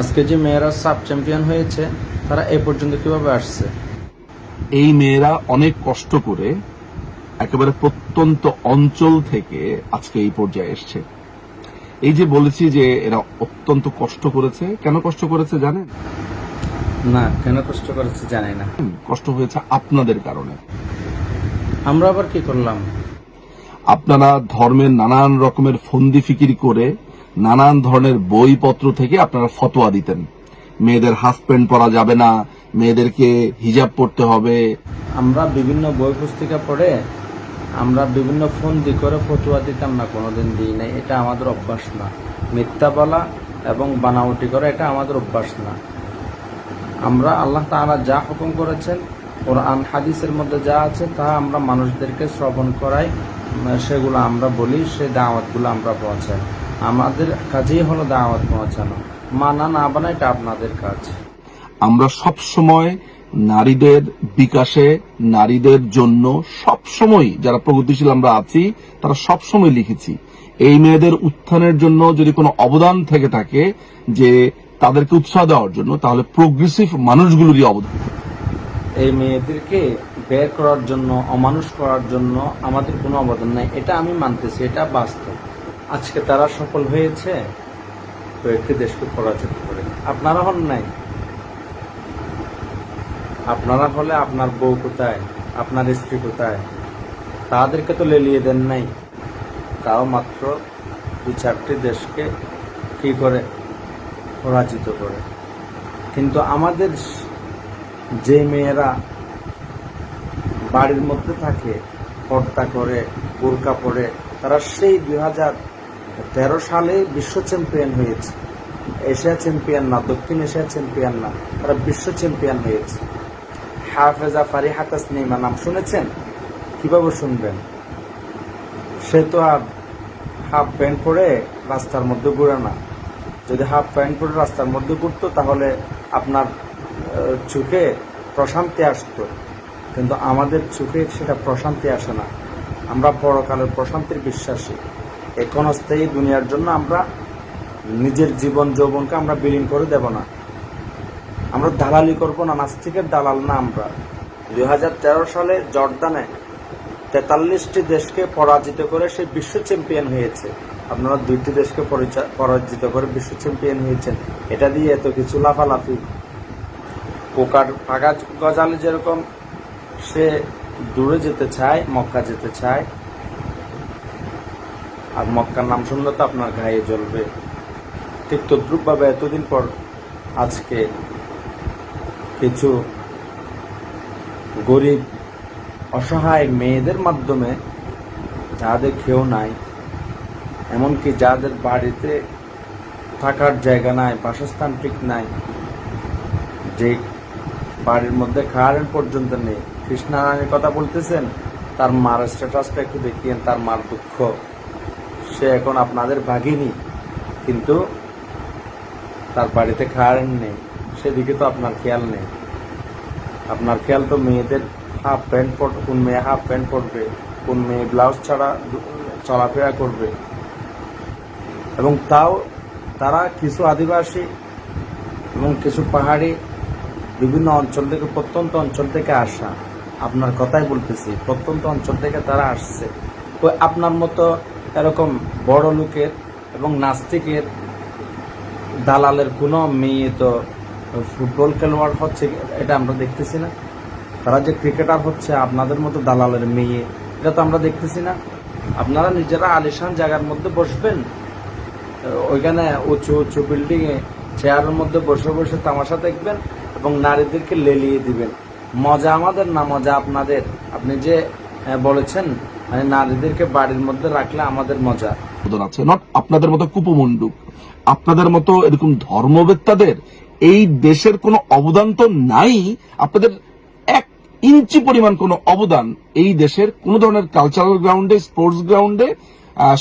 আজকে যে মেয়েরা সাব চ্যাম্পিয়ন হয়েছে তারা এ পর্যন্ত কীভাবে আসছে? এই মেয়েরা অনেক কষ্ট করে একেবারে প্রত্যন্ত অঞ্চল থেকে আজকে এই পর্যায়ে এসছে। এই যে বলেছি যে এরা অত্যন্ত কষ্ট করেছে কেন কষ্ট করেছে জানেন? না কেন কষ্ট করেছে জানি না। কষ্ট হয়েছে আপনাদের কারণে। আমরা আবার কি করলাম? আপনারা ধর্মের নানান রকমের ফন্দি ফিকির করে নানান ধরনের বইপত্র থেকে আপনারা ফতোয়া দিতেন। মেয়েদের হাফ প্যান্ট পরা যাবে না, মেয়েদেরকে হিজাব পড়তে হবে। আমরা বিভিন্ন বই পুস্তিকা পড়ে আমরা বিভিন্ন ফোন দি করে ফতুয়া দিতাম না, কোনোদিন দিই নাই। এটা আমাদের অভ্যাস না। মিথ্যা বলা এবং বানাওটি করা এটা আমাদের অভ্যাস না। আমরা আল্লাহ তাআলা যা হুকুম করেছেন, কোরআন, হাদিসের মধ্যে যা আছে তা আমরা মানুষদেরকে শ্রবণ করাই। সেগুলো আমরা বলি সেই দাওয়াতগুলো আমরা পৌঁছাই। আমাদের কাজেই হলো দাওয়াত পৌঁছানো। মানা না বানা এটা আপনাদের কাজ। আমরা সব সময় নারীদের বিকাশে নারীদের জন্য সব সময় যারা প্রগতিশীল আমরা আছি তারা সব সময় লিখেছি। এই মেয়েদের উত্থানের জন্য যদি কোনো অবদান থেকে থাকে যে তাদেরকে উৎসাহ দেওয়ার জন্য তাহলে প্রোগ্রেসিভ মানুষগুলোরই অবদান। এই মেয়েদেরকে বের করার জন্য অমানুষ করার জন্য আমাদের কোনো অবদান নাই। এটা আমি মানতেছি এটা বাস্তব। আজকে তারা সফল হয়েছে কয়েকটি দেশকে পরাজিত করে। আপনারা হন নাই। আপনারা হলে আপনার বউ কোথায়, আপনার স্ত্রী কোথায়? তাদেরকে তো লেলিয়ে দেন নাই। তাও মাত্র দু চারটি দেশকে কি করে? পরাজিত করে। কিন্তু আমাদের যে মেয়েরা বাড়ির মধ্যে থাকে, পর্দা করে, বোরকা পরে, তারা সেই দুই হাজার তেরো সালে বিশ্ব চ্যাম্পিয়ন হয়েছে। এশিয়া চ্যাম্পিয়ন না, দক্ষিণ এশিয়া চ্যাম্পিয়ন না, তারা বিশ্ব চ্যাম্পিয়ন হয়েছে। হাফেজা ফারিহা তাসনিমা, নাম শুনেছেন? কীভাবে শুনবেন? সে তো আর হাফ প্যান্ট পরে রাস্তার মধ্যে ঘুরে না। যদি হাফ প্যান্ট পরে রাস্তার মধ্যে ঘুরতো, তাহলে আপনার চোখে প্রশান্তি আসতো। কিন্তু আমাদের চোখে সেটা প্রশান্তি আসে না। আমরা পরকালের প্রশান্তির বিশ্বাসী। এই ক্ষণস্থায়ী দুনিয়ার জন্য আমরা নিজের জীবন যৌবনকে আমরা বিলীন করে দেব না। আমরা দালালি করব না, নাস্তিকের দালাল না আমরা। দু হাজার তেরো সালে জর্দানে তেতাল্লিশটি দেশকে পরাজিত করে সে বিশ্ব চ্যাম্পিয়ন হয়েছে। আপনারা দুইটি দেশকে পরাজিত করে বিশ্ব চ্যাম্পিয়ন হয়েছেন। এটা দিয়ে এত কিছু লাফালাফি। পোকার ফাঁকা গজালে যেরকম সে দূরে যেতে চায়, মক্কা যেতে চায় আর মক্কার নাম শুনলে তো আপনার গায়ে জ্বলবে। ঠিক তদ্রুপভাবে এতদিন পর আজকে কিছু গরিব, অসহায় মেয়েদের মাধ্যমে যাদের কেউ নাই, এমনকি যাদের বাড়িতে থাকার জায়গা নাই, বাসস্থান ঠিক নাই, যে বাড়ির মধ্যে কারেন্ট পর্যন্ত নেই। কৃষ্ণারায়ণের কথা বলতেছেন, তার মার স্ট্যাটাসটা একটু দেখিয়েন, তার মার দুঃখ। সে এখন আপনাদের ভাগিনি, কিন্তু তার বাড়িতে কারেন্ট নেই। সেদিকে তো আপনার খেয়াল নেই। আপনার খেয়াল তো মেয়েদের হাফ প্যান্ট পর কোন মেয়ে হাফ প্যান্ট পরবে, কোন মেয়ে ব্লাউজ ছাড়া চলাফেরা করবে। এবং তাও তারা কিছু আদিবাসী এবং কিছু পাহাড়ি বিভিন্ন অঞ্চল থেকে, প্রত্যন্ত অঞ্চল থেকে আসা। আপনার কথাই বলতেছি, প্রত্যন্ত অঞ্চল থেকে তারা আসছে। আপনার মতো এরকম বড় লোকের এবং নাস্তিকের দালালের কোনো মেয়ে তো ফুটবল খেলোয়াড় হচ্ছে, এটা আমরা দেখতেছি না। তারা যে ক্রিকেটার হচ্ছে, আপনাদের মতো দালালের মেয়ে, এটা তো আমরা দেখতেছি না। আপনারা নিজেরা আলিশান জায়গার মধ্যে বসবেন। ওইখানে উঁচু উঁচু বিল্ডিং এ চেয়ারের মধ্যে বসে বসে তামাশা দেখবেন এবং নারীদেরকে লেলিয়ে দিবেন। মজা আমাদের না মজা আপনাদের? আপনি যে বলেছেন মানে নারীদেরকে বাড়ির মধ্যে রাখলে আমাদের মজা। আছে নট আপনাদের মতো কুপমণ্ডুক আপনাদের মতো এরকম ধর্মবেত্তাদের এই দেশের কোনো অবদান তো নাই, আপনাদের এক ইঞ্চি পরিমাণ কোনো অবদান এই দেশের কোন ধরনের কালচারাল গ্রাউন্ডে স্পোর্টস গ্রাউন্ডে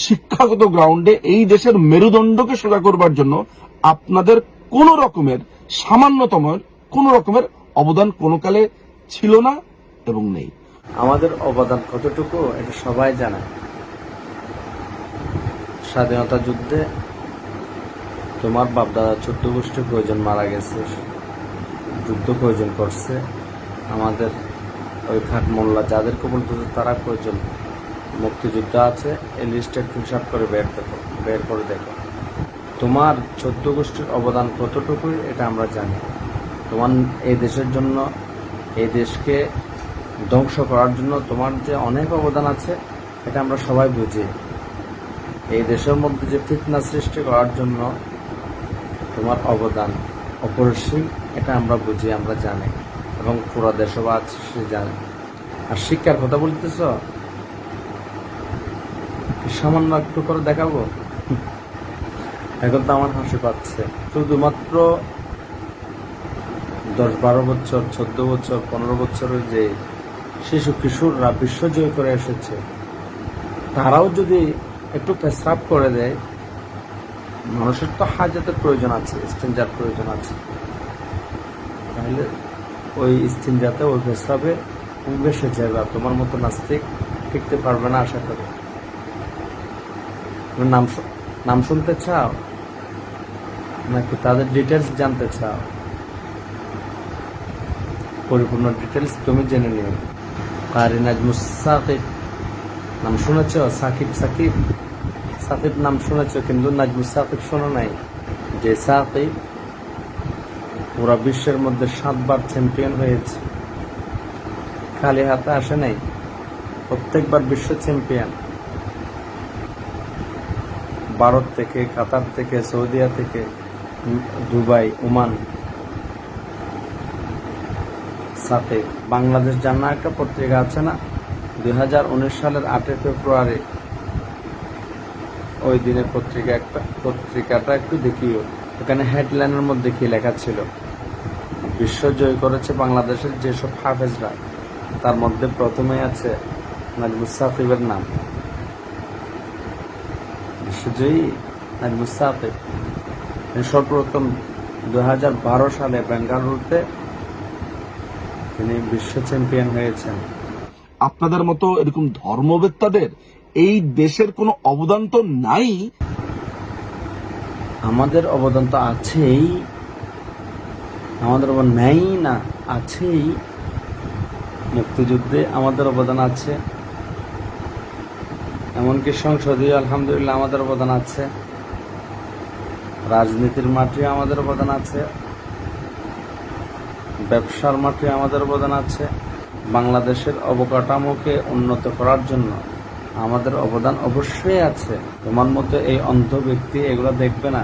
শিক্ষাগত গ্রাউন্ডে এই দেশের মেরুদণ্ডকে সোজা করবার জন্য আপনাদের কোন রকমের সামান্যতম কোন রকমের অবদান কোনো কালে ছিল না এবং নেই। আমাদের অবদান কতটুকু, এটা সবাই জানে। স্বাধীনতা যুদ্ধে তোমার বাপ দাদা চোদ্দ গোষ্ঠীর প্রয়োজন মারা গেছে, যুদ্ধ প্রয়োজন করছে, আমাদের ওই খাট মোল্লা যাদেরকে বলতেছে তারা প্রয়োজন মুক্তিযুদ্ধ আছে, এই লিস্টে একটু হিসাব করে বের দেখো, বের করে দেখো। তোমার চোদ্দ গোষ্ঠীর অবদান কতটুকুই, এটা আমরা জানি। তোমার এই দেশের জন্য, এই দেশকে ধ্বংস করার জন্য তোমার যে অনেক অবদান আছে, এটা আমরা সবাই বুঝি। এই দেশের মধ্যে যে ফিতনা সৃষ্টি করার জন্য তোমার অবদান অপরিসীম, এটা আমরা বুঝি, আমরা জানি। এবং পুরো দেশবাস সে জানে। আর শিক্ষার কথা বলতেছ? সামান্য একটু করে দেখাবো? এখন তো আমার হাসি পাচ্ছে। শুধুমাত্র দশ বারো বছর, চোদ্দ বছর, পনেরো বছরের যে শিশু কিশোররা বিশ্বজয় করে এসেছে। তারাও যদি একটু পেশাব করে দেয়, মানুষের তো হাজাতের প্রয়োজন আছে স্টেঞ্জার প্রয়োজন আছে। তাহলে ওই স্টিনজাতে ওই পেশাবে বেসে যাবে তোমার মতো নাস্তিক টিকতে পারবে না আশা করি। নাম নাম শুনতে চাও? নাকি তাদের ডিটেলস জানতে চাও? পরিপূর্ণ ডিটেলস তুমি জেনে নিও। কারি নাজমুস সাকিব। নাম শুনেছ? সাকিব সাকিব। সাকিব নাম শুনেছ, কিন্তু নাজমুস সাকিব শোনো নাই। যে সাকিব পুরো বিশ্বের মধ্যে সাতবার চ্যাম্পিয়ন হয়েছে। খালি হাতে আসে নাই। প্রত্যেকবার বিশ্ব চ্যাম্পিয়ন ভারত থেকে, কাতার থেকে, সৌদিয়া থেকে, দুবাই, ওমান। সাথে বাংলাদেশ জানা একটা পত্রিকা আছে না? দুই হাজার উনিশ সালের আটই ফেব্রুয়ারি। ওই দিনের পত্রিকা একটা পত্রিকাটা একটু দেখিও। এখানে হেডলাইনের মধ্যে কি লেখা ছিল? বিশ্ব জয় করেছে বাংলাদেশের যেসব হাফেজরা, তার মধ্যে প্রথমে আছে নাজমুস সাকিবের নাম। বিশ্বজয়ী নাজমুস সাকিব সর্বপ্রথম দুই হাজার বারো সালে বেঙ্গালুরুতে তিনি বিশ্ব চ্যাম্পিয়ন হয়েছেন। আপনাদের মতো এরকম ধর্মবেত্তাদের এই দেশের কোনো অবদান তো নাই? আমাদের অবদান তো আছেই। আমাদের অবদান নেই না আছেই। মুক্তিযুদ্ধে আমাদের অবদান আছে। এমনকি সংসদীয় আলহামদুলিল্লাহ আমাদের অবদান আছে। রাজনীতির মাঠে আমাদের অবদান আছে। ব্যবসার মাঠে আমাদের অবদান আছে। বাংলাদেশের অবকাঠামোকে উন্নত করার জন্য আমাদের অবদান অবশ্যই আছে। তোমার মতো এই অন্ধ ব্যক্তি এগুলো দেখবে না।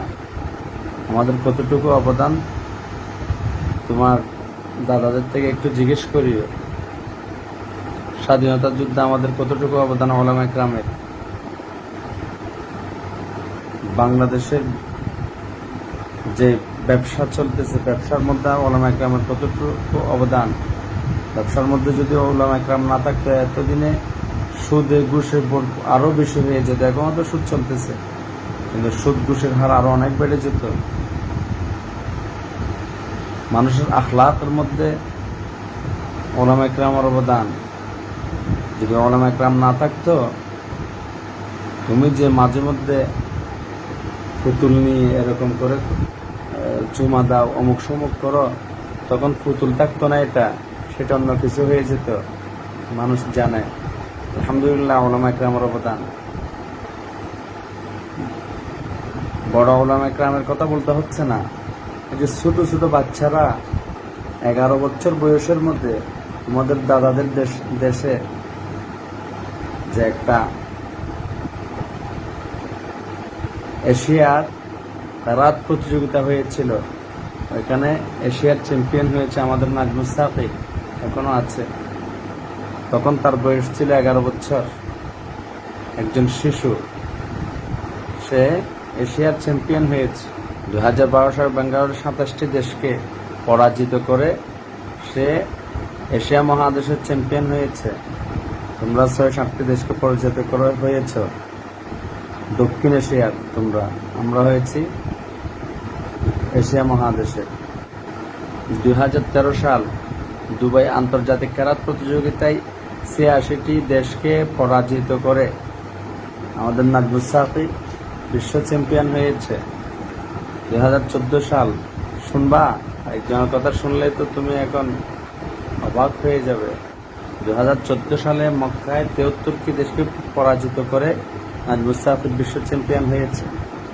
আমাদের কতটুকু অবদান? তোমার দাদাদের থেকে একটু জিজ্ঞেস করিও। স্বাধীনতা যুদ্ধে আমাদের কতটুকু অবদান ওলামা একরামের বাংলাদেশের যে ব্যবসা চলতেছে, ব্যবসার মধ্যে ওলামা একরামের কতটুকু অবদান? ব্যবসার মধ্যে যদি ওলামা একরাম না থাকতো এতদিনে সুদে ঘুষে আরও বেশি হয়ে যেত, এখনও তো সুদ চলতেছে। কিন্তু সুদ ঘুষের হার আরও অনেক বেড়ে যেত। মানুষের আখলাকের মধ্যে ওলামা একরামের অবদান। যদি ওলামা একরাম না থাকতো, তুমি যে মাঝে মধ্যে পুতুল নিয়ে এরকম করে চুমা দাও, অমুক সমুক করো, তখন পুতুল থাকতো না এটা, সেটা অন্য কিছু হয়ে যেত, মানুষ জানে। আলহামদুলিল্লাহ, ওলামা একরামের অবদান। বড় ওলামা একরামের কথা বলতে হচ্ছে না। এই যে ছোট ছোট বাচ্চারা এগারো বছর বয়সের মধ্যে আমাদের দাদাদের দেশ, দেশে যে একটা এশিয়ার রাত প্রতিযোগিতা হয়েছিল। ওইখানে এশিয়ার চ্যাম্পিয়ন হয়েছে আমাদের নাজমুস সাকিব এখনও আছে। তখন তার বয়স ছিল এগারো বছর। একজন শিশু। সে এশিয়ার চ্যাম্পিয়ন হয়েছে। দু হাজার বারো সালে বেঙ্গালুরু সাতাশটি দেশকে পরাজিত করে সে এশিয়া মহাদেশের চ্যাম্পিয়ন হয়েছে। তোমরা ছয় সাতটি দেশকে পরাজিত করে হয়েছ। দক্ষিণ এশিয়ার তোমরা। আমরা হয়েছি এশিয়া মহাদেশে। দুই হাজার তেরো সাল দুবাই আন্তর্জাতিক ক্যারাত প্রতিযোগিতায় ছিয়াশিটি দেশকে পরাজিত করে আমাদের নাজমুস সাকিব বিশ্ব চ্যাম্পিয়ন হয়েছে। দুই হাজার চোদ্দ সাল শুনবা একজনের কথা শুনলে তো তুমি এখন অবাক হয়ে যাবে। দু হাজার চোদ্দ সালে মক্কায় তেহত্তরটি দেশকে পরাজিত করে আজ মুস্তাফিদ বিশ্ব চ্যাম্পিয়ন হয়েছে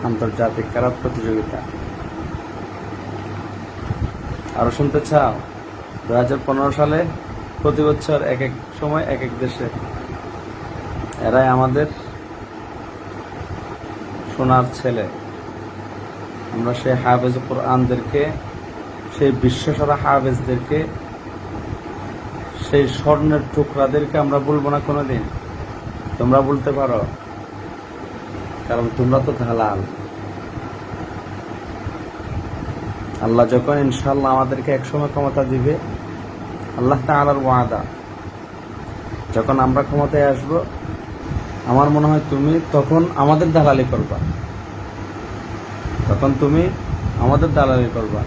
আন্তর্জাতিক ক্যারাত প্রতিযোগিতা আরও শুনতে চাও? দু হাজার পনেরো সালে প্রতি বছর এক এক সময় এক এক দেশে। এরাই আমাদের সোনার ছেলে। আমরা সেই হাফেজ কোরআনদেরকে, সেই বিশ্বসারা হাফেজদেরকে, সেই স্বর্ণের টুকরাদেরকে আমরা বলব না কোনোদিন। তোমরা বলতে পারো, কারণ তোমরা তো দালাল। আল্লাহ যখন ইনশাল্লাহ আমাদেরকে একসময় ক্ষমতা দিবে, আল্লাহ তাআলার ওয়াদা। যখন আমরা ক্ষমতায় আসব, আমার মনে হয় তুমি তখন আমাদের দালালি করবা। তখন তুমি আমাদের দালালি করবা।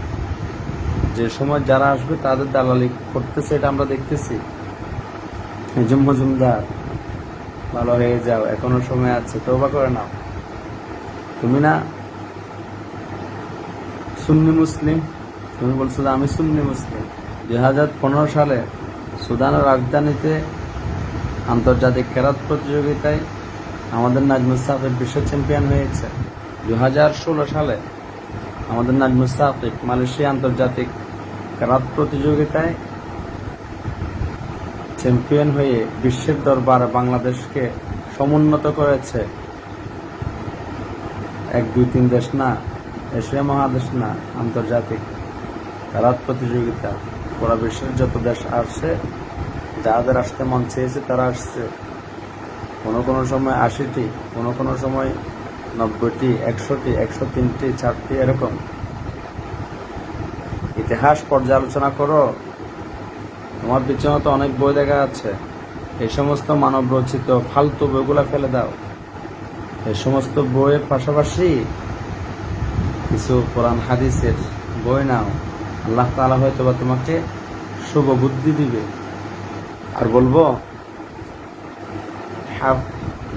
যে সময় যারা আসবে তাদের দালালি করতেছে, এটা আমরা দেখতেছি। নিজুম মজুমদার, ভালো হয়ে যাও, এখনও সময় আছে তৌবা করে নাও। তুমি না সুন্নি মুসলিম। তুমি বলছো যে আমি সুন্নি মুসলিম। দুই হাজার পনেরো সালে সুদানের রাজধানীতে আন্তর্জাতিক ক্যারাত প্রতিযোগিতায় আমাদের নাজমুল সাফিক বিশ্ব চ্যাম্পিয়ন হয়েছে। দু হাজার ষোলো সালে আমাদের নাজমুল সাফিক মালয়েশিয়া আন্তর্জাতিক ক্যারাত প্রতিযোগিতায় চ্যাম্পিয়ন হয়ে বিশ্বের দরবারে বাংলাদেশকে সমুন্নত করেছে। এক, দুই, তিন দেশ না এশিয়া মহাদেশ না, আন্তর্জাতিক ক্যারাত প্রতিযোগিতা। পুরা বিশ্বের যত দেশ আসছে, যাদের আসতে মন চেয়েছে তারা আসছে। কোনো কোনো সময় আশিটি, কোনো কোনো সময় নব্বইটি, একশোটি, একশো তিনটি, চারটি, এরকম। ইতিহাস পর্যালোচনা করো। তোমার পিছনে তো অনেক বই দেখা আছে এই সমস্ত মানব রচিত ফালতু বইগুলা ফেলে দাও। এই সমস্ত বইয়ের পাশাপাশি কিছু কোরআন, হাদিসের বই নাও, আল্লাহ তাআলা হয়তো বা তোমাকে শুভ বুদ্ধি দিবে। আর বলব, হাফ-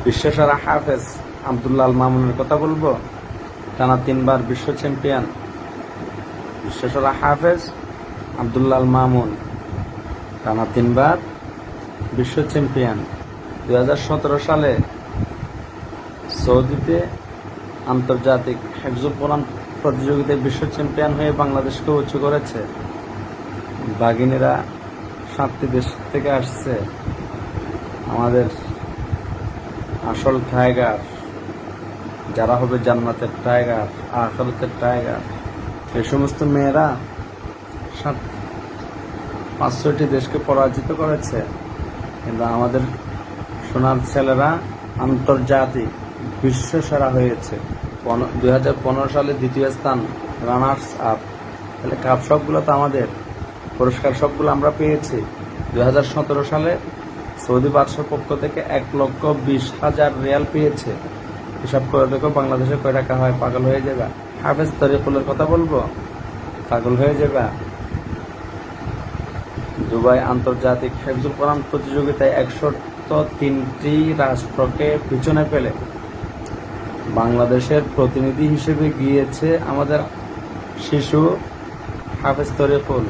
বিশ্বসেরা হাফেজ আবদুল্লাহ মামুনের কথা বলব, টানা তিনবার বিশ্ব চ্যাম্পিয়ন। বিশ্বসেরা হাফেজ আবদুল্লাহ মামুন, টানা তিনবার বিশ্ব চ্যাম্পিয়ন। দু হাজার সতেরো সালে সৌদিতে আন্তর্জাতিক হেফজুল কোরআন প্রতিযোগিতায় বিশ্ব চ্যাম্পিয়ন হয়ে বাংলাদেশকে উঁচু করেছে। বাগিনীরা সাতটি দেশ থেকে আসছে। আমাদের আসল টাইগার, যারা হবে জান্নাতের টাইগার, আখরতের টাইগার, এই সমস্ত মেয়েরা সাত পাঁচ ছয়টি দেশকে পরাজিত করেছে। কিন্তু আমাদের সোনার ছেলেরা আন্তর্জাতিক বিশ্ব সেরা হয়েছে। হাজার পনেরো সালে দ্বিতীয় স্থান রানার্স আপ। তাহলে কাপ সবগুলো তো আমাদের। পুরস্কার সবগুলো আমরা পেয়েছি। দুই হাজার সতেরো সালে সৌদি বাদশার পক্ষ থেকে এক লক্ষ বিশ হাজার রিয়াল পেয়েছে। হিসাব করে দেখো বাংলাদেশে কয় টাকা হয়, পাগল হয়ে যাবে। হাফেজ তরিকুলের কথা বলব? পাগল হয়ে যাবে। দুবাই আন্তর্জাতিক হেফজুল কোরআন প্রতিযোগিতায় একশো তিনটি রাষ্ট্রকে পিছনে ফেলে। বাংলাদেশের প্রতিনিধি হিসেবে গিয়েছে আমাদের শিশু হাফেজ তরিকুল।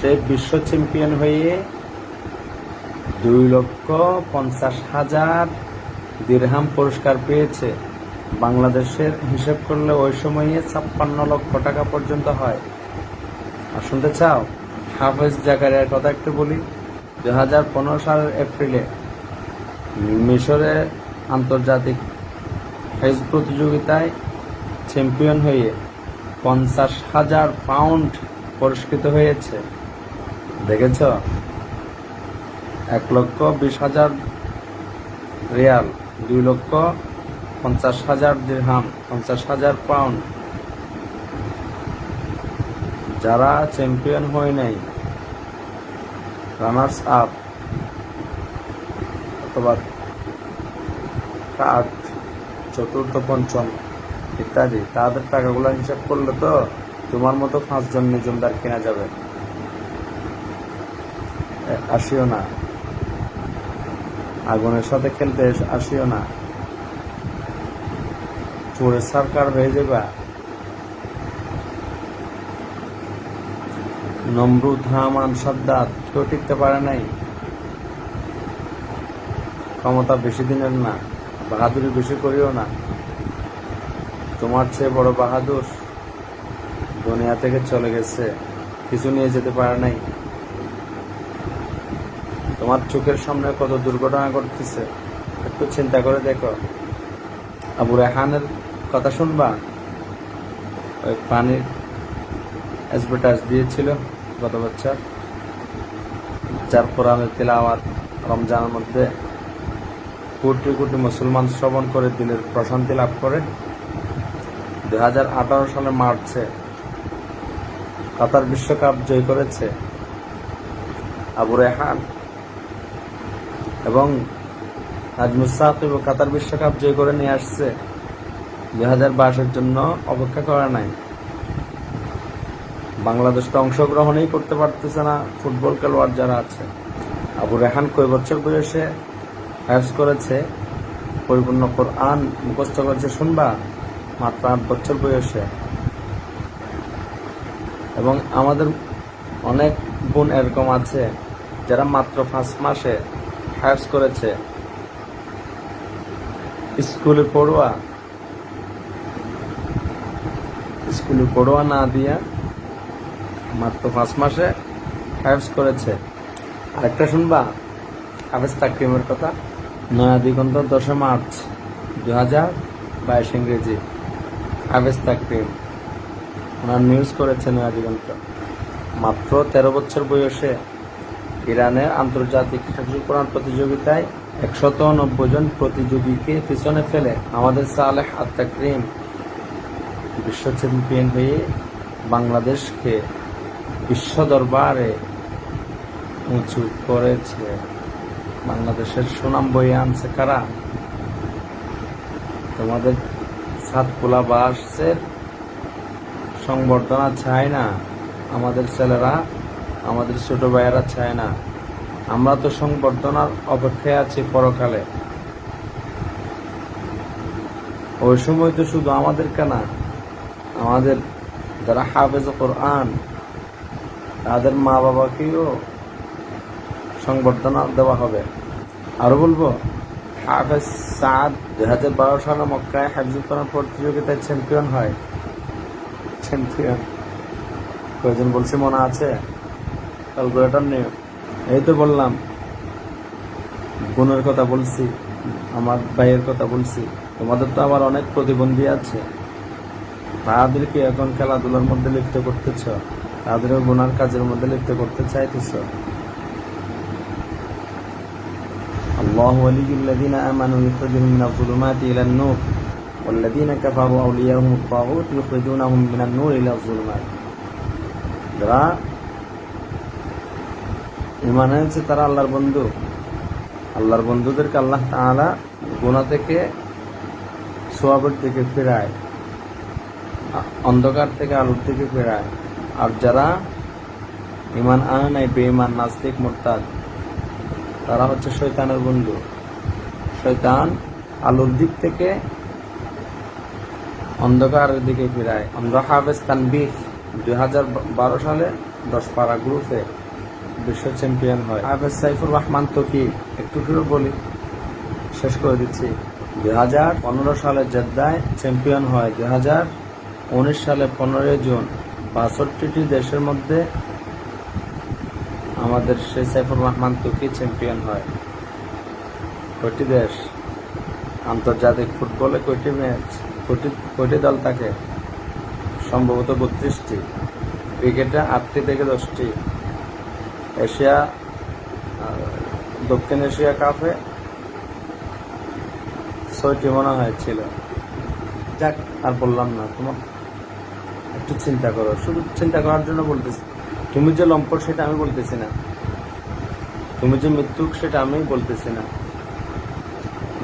সে বিশ্ব চ্যাম্পিয়ন হয়ে দুই লক্ষ পঞ্চাশ হাজার দিরহাম পুরস্কার পেয়েছে। বাংলাদেশের হিসেব করলে ওই সময়ে ছাপ্পান্ন লক্ষ টাকা পর্যন্ত হয়। আর শুনতে চাও? হাফেজ জাকারিয়ার কথা একটু বলি। দু হাজার পনেরো সালের এপ্রিলে মিশরে আন্তর্জাতিক হেজ প্রতিযোগিতায় চ্যাম্পিয়ন হয়ে পঞ্চাশ হাজার পাউন্ড পুরস্কৃত হয়েছে। দেখেছ? এক লক্ষ বিশ হাজার রিয়াল, দুই লক্ষ পঞ্চাশ হাজার দিরহাম, পঞ্চাশ হাজার পাউন্ড। যারা চ্যাম্পিয়ন হয় নাই, রানার্স আপ অথবা কাঠ চতুর্থ, পঞ্চম ইত্যাদি। তাদের টাকাগুলো হিসাব করলে তো তোমার মতো পাঁচজন নিজমদার কেনা যাবে। আসিও না। আগুনের সাথে খেলতে আসিও না। পুরে সরকার হয়ে যাবা নমরুদ হামান সাদ্দাত, কেউ টিকতে পারে নাই। ক্ষমতা বেশি দিনের না, বাহাদুরি বেশি করিও না। তোমার চেয়ে বড় বাহাদুর দুনিয়া থেকে চলে গেছে, কিছু নিয়ে যেতে পারে নাই। তোমার চোখের সামনে কত দুর্ঘটনা ঘটতেছে, একটু চিন্তা করে দেখো। আবু রেহানের কথা শুনবা? ওই পানির অ্যাডভার্টাইজ দিয়েছিল গত বছর, যার কোরআনের তেলাওয়াত রমজানের মধ্যে। কোটি কোটি মুসলমান শ্রবণ করে দিনের প্রশান্তি লাভ করে। দুই হাজার আঠারো সালে মার্চে কাতার বিশ্বকাপ জয় করেছে আবু রেহান এবং নাজমুস সাকিব কাতার বিশ্বকাপ জয় করে নিয়ে আসছে। দুই হাজার জন্য অপেক্ষা করা নাই। বাংলাদেশ তো অংশগ্রহণই করতে পারতেছে না, ফুটবল খেলোয়াড় যারা আছে। আবু রেহান কয় বছর বয়সে? হ্যাস করেছে, পরিপূর্ণ কোরআন মুখস্থ করেছে, শুনবা, মাত্র আট বছর বয়সে। এবং আমাদের অনেক বোন এরকম আছে, যারা মাত্র পাঁচ মাসে হ্যাস করেছে। স্কুলে পড়ুয়া স্কুলে পড়ুয়া না দিয়া মাত্র পাঁচ মাসে হ্যাপস করেছে। আরেকটা শুনবা, হাফেজ তাকরিমের কথা। নয়া দিগন্ত দশে মার্চ দু হাজার বাইশ ইংরেজি হাফেজ তাকরিম ওনার নিউজ করেছে নয়া দিগন্ত। মাত্র তেরো বছর বয়সে ইরানের আন্তর্জাতিক কোরআন প্রতিযোগিতায় একশত নব্বই জন প্রতিযোগীকে পিছনে ফেলে আমাদের সালেহ আত্মাক্রিম বিশ্ব চ্যাম্পিয়ন হয়ে বাংলাদেশকে বিশ্ব দরবারে উঁচু করেছে। বাংলাদেশের সুনাম বয়ে আনছে কারা? তোমাদের সাতকুলা বাসের সংবর্ধনা চায় না? আমাদের ছেলেরা, আমাদের ছোট ভাইয়েরা চায় না। আমরা তো সংবর্ধনার অপেক্ষায় আছি পরকালে। ওই সময় তো শুধু আমাদের কেনা আমাদের যারা হাফেজ কোরআন, তাদের মা বাবাকেও সংবর্ধনা দেওয়া হবে। আরও বলব, হাফেজ সাদ দুই হাজার বারো সালে মক্কায় হাফিজুল কোরআন প্রতিযোগিতায় চ্যাম্পিয়ন হয়। চ্যাম্পিয়ন কয়জন বলছি মনে আছে? ক্যালকুলেটর নিয়ে এই তো বললাম, বোনের কথা বলছি, আমার ভাইয়ের কথা বলছি। তোমাদের তো আবার অনেক প্রতিবন্ধী আছে। তাদেরকে এখন খেলাধুলার মধ্যে লিপ্ত করতেছ। তাদেরও গুনার কাজের মধ্যে লিপ্ত করতে চাইতেছ। الله ولي الذين آمنوا يخرجهم من الظلمات إلى النور والذين كفروا أولياءهم الطاغوت يخرجونهم من النور إلى الظلمات যারা ইমান এনেছে তারা আল্লাহর বন্ধু আল্লাহর বন্ধুদেরকে আল্লাহ তাআলা গুনাহ থেকে সোয়াবের দিকে ফেরায় আ- অন্ধকার থেকে আলোর দিকে ফেরায় আর যারা ইমান আনে নাই বেঈমান নাস্তিক মোরতাদ তারা হচ্ছে শয়তানের বন্ধু। শয়তান আলোর দিক থেকে অন্ধকারের দিকে ফেরায়। আমরা হাফেজ তানবির দুই হাজার বারো সালে দশ পাড়া গ্রুপে বিশ্ব চ্যাম্পিয়ন হয়। হাফেজ সাইফুর রহমান তোকি একটু করে বলি। শেষ করে দিচ্ছি। দুই হাজার পনেরো সালে জেদ্দায় চ্যাম্পিয়ন হয়। দুই হাজার উনিশ সালে পনেরোই জুন বাষট্টিটি দেশের মধ্যে আমাদের সেই সাইফুর রহমান তুকি চ্যাম্পিয়ন হয়? কয়টি দেশ? আন্তর্জাতিক ফুটবলে কয়টি ম্যাচ? কয়টি কয়টি দল থাকে? সম্ভবত বত্রিশটি। ক্রিকেটে আটটি থেকে দশটি। এশিয়া দক্ষিণ এশিয়া কাপে ছয়টি মনে হয়েছিল যাক, আর বললাম না, তোমার একটু চিন্তা করো। শুধু চিন্তা করার জন্য বলতেছি। তুমি যে লম্পট সেটা আমি বলতেছি না। তুমি যে মৃত্যুক সেটা আমি বলতেছি না।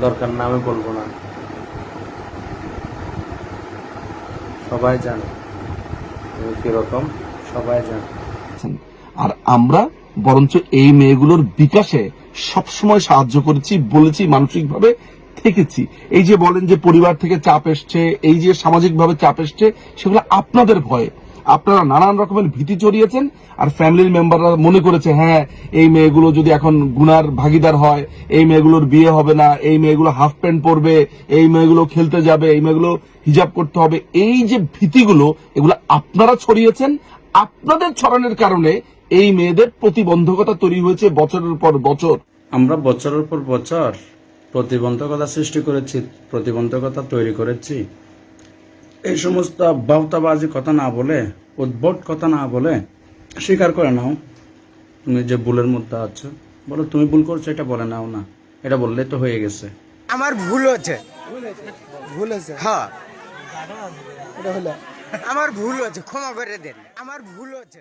দরকার না আমি বলব না। সবাই জানে। তুমি কীরকম, সবাই জানে। আর আমরা বরঞ্চ এই মেয়েগুলোর বিকাশে সবসময় সাহায্য করেছি, বলেছি, মানসিকভাবে থেকেছি। এই যে বলেন যে পরিবার থেকে চাপ এসছে, এই যে সামাজিকভাবে চাপ এসছে, সেগুলো আপনাদের ভয়ে আপনারা নানান রকমের ভীতি চড়িয়েছেন আর ফ্যামিলির মেম্বাররা মনে করেছে হ্যাঁ এই মেয়েগুলো যদি এখন গুনার ভাগিদার হয়, এই মেয়েগুলোর বিয়ে হবে না, এই মেয়েগুলো হাফ প্যান্ট পরবে, এই মেয়েগুলো খেলতে যাবে, এই মেয়েগুলো হিজাব করতে হবে। এই যে ভীতিগুলো, এগুলো আপনারা ছড়িয়েছেন। আপনাদের ছড়ানোর কারণে এই মেয়েদের প্রতিবন্ধকতা তৈরি হয়েছে বছরের পর বছর। আমরা বছরের পর বছর প্রতিবন্ধকতা সৃষ্টি করেছি, প্রতিবন্ধকতা তৈরি করেছি। এই সমস্ত বাউতাবাজি কথা না বলে উদ্ভট কথা না বলে স্বীকার করে নাও। তুমি যে ভুলের মধ্যে আছো বলো তুমি ভুল করছ এটা বলে নাও না। এটা বললে তো হয়ে গেছে। আমার ভুল হচ্ছে ভুল হচ্ছে হ্যাঁ। এটা হলো। আমার ভুল হচ্ছে ক্ষমা করে দেন। আমার ভুল হচ্ছে